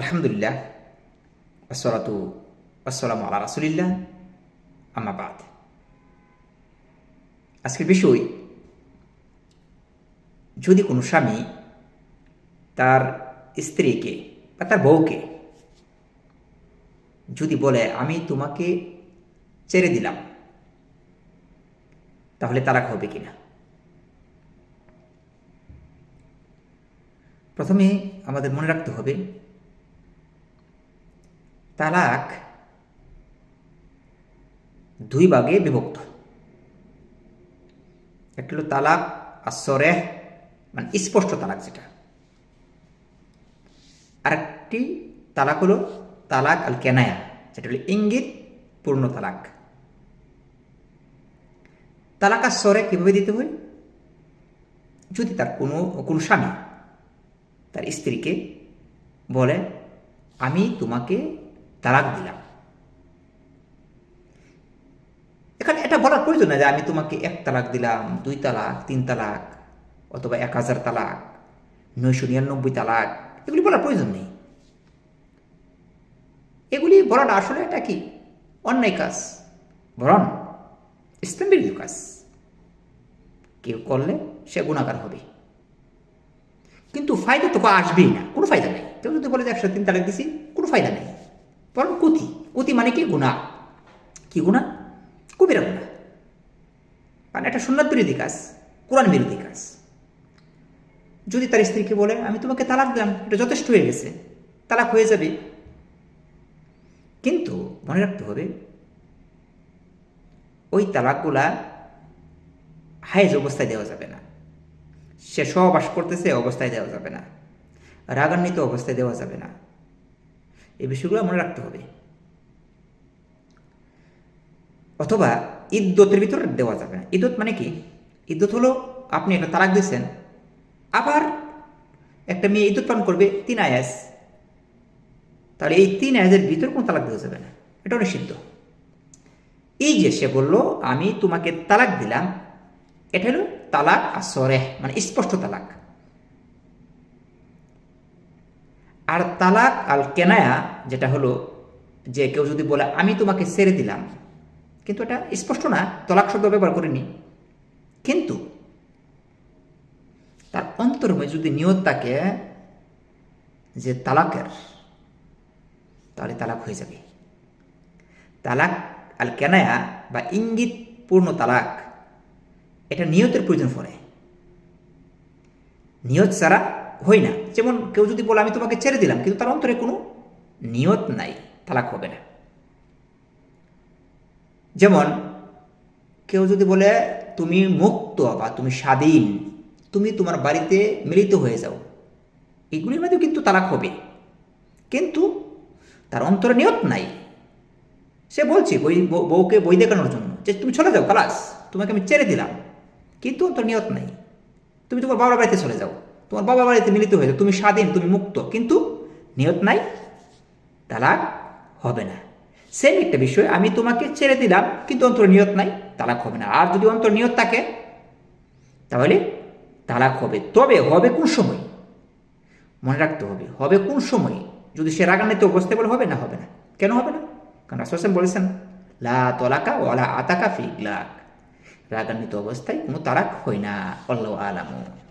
আলহামদুলিল্লাহ, আসসালাতু আসসালামু আলা রাসুলিল্লাহ আমাবাদ আজকের বিষয়, যদি কোনো স্বামী তার স্ত্রীকে বা তার বউকে যদি বলে, আমি তোমাকে ছেড়ে দিলাম তাহলে তালাক হবে কিনা? প্রথমে আমাদের মনে রাখতে হবে তালাক দুই ভাগে বিভক্ত। একটা হলো তালাক আসরেহ মানে স্পষ্ট তালাক যেটা। আরেকটি তালাক হলো তালাক আল কেনায়া, যেটা হলো ইঙ্গিত পূর্ণ তালাক। তালাক আসরে কীভাবে দিতে হয়? যদি তার কোনো কোনো স্বামী তার স্ত্রীকে বলে, আমি তোমাকে তালাক দিলাম। এখানে এটা বলার প্রয়োজন না যে আমি তোমাকে এক তালাক দিলাম, দুই তালাক, তিন তালাক, অথবা এক হাজার তালাক, নয়শো নিরানব্বই তালাক, এগুলি বলার প্রয়োজন নেই। এগুলি বলাটা আসলে এটা কি? অন্যায় কাজ, বরং ইসলাম কাজ। কেউ করলে সে গুণাগার হবে। কিন্তু ফায়দা তো আসবেই না, কোনো ফায়দা নেই। কেউ যদি বলে যে একশো তিন তালাক দিছি, কোনো ফায়দা নেই। বরং কুতি। কুতি মানে কি? গুণা। কি গুণা? কবিরা গুণা। মানে এটা সুন্নাত বিরোধী কাজ, কোরআন বিরোধী কাজ। যদি তার স্ত্রীকে বলে, আমি তোমাকে তালাক দিলাম, এটা যথেষ্ট হয়ে গেছে, তালাক হয়ে যাবে। কিন্তু মনে রাখতে হবে, ওই তালাকগুলা হায়েজ অবস্থায় দেওয়া যাবে না। সে সহবাস করতেছে, অবস্থায় দেওয়া যাবে না। রাগান্বিত অবস্থায় দেওয়া যাবে না। এই বিষয়গুলো মনে রাখতে হবে। অথবা ইদ্যতের ভিতরে দেওয়া যাবে না। ইদ্যত মানে কি? ইদ্যত হলো আপনি একটা তালাক দিয়েছেন, আবার একটা মেয়ে ইদ্যুৎ পালন করবে তিন আয়াস তাহলে এই তিন আয়াজের ভিতরে কোনো তালাক দেওয়া যাবে না। এটা নিষিদ্ধ। এই যে সে বলল, আমি তোমাকে তালাক দিলাম, এটা হলো তালাক আসরেহ মানে স্পষ্ট তালাক। আর তালাক আল কেনায়া, যেটা হলো যে কেউ যদি বলে, আমি তোমাকে ছেড়ে দিলাম। কিন্তু এটা স্পষ্ট না, তলাক শব্দ ব্যবহার করিনি। কিন্তু তার অন্তরময় যদি নিয়ত থাকে, যে তালাকের, তাহলে তালাক হয়ে যাবে। তালাক আল কেনায়া বা ইঙ্গিত পূর্ণ তালাক, এটা নিয়তের প্রয়োজন পড়ে। নিয়ত ছাড়া হই না। যেমন কেউ যদি বলে, আমি তোমাকে ছেড়ে দিলাম, কিন্তু তার অন্তরে কোনো নিয়ত নাই, তালাক হবে না। যেমন কেউ যদি বলে, তুমি মুক্ত বা তুমি স্বাধীন, তুমি তোমার বাড়িতে মিলিত হয়ে যাও, এগুলির মধ্যে কিন্তু তালাক হবে। কিন্তু তার অন্তরে নিয়ত নাই। সে বলছে বই বউকে বই দেখানোর জন্য যে, তুমি চলে যাও কালাস তোমাকে আমি ছেড়ে দিলাম। কিন্তু অন্তর নিয়ত নাই। তুমি তোমার বাবার বাড়িতে চলে যাও। তোমার বাবার বাড়িতে মিলিত হয়ে যাও তুমি স্বাধীন, তুমি মুক্ত, কিন্তু নিয়ত নাই, তালাক হবে না। সেম একটা বিষয়, আমি তোমাকে ছেড়ে দিলাম, কিন্তু অন্তর নিয়ত নাই, তালাক হবে না। আর যদি অন্তর নিয়ত থাকে, তাহলে তালাক হবে। তবে হবে কোন সময়? মনে রাখতে হবে হবে কোন সময়? যদি সে রাগান্বিত অবস্থায় বলে হবে না হবে না। কেন হবে না? কারণ আসলে বলেছেন, লা তলাকা ওলা আতাকা ফি লাক রাগান্বিত অবস্থায় কোনো তারাক হয় না। আল্লাহ আলামু।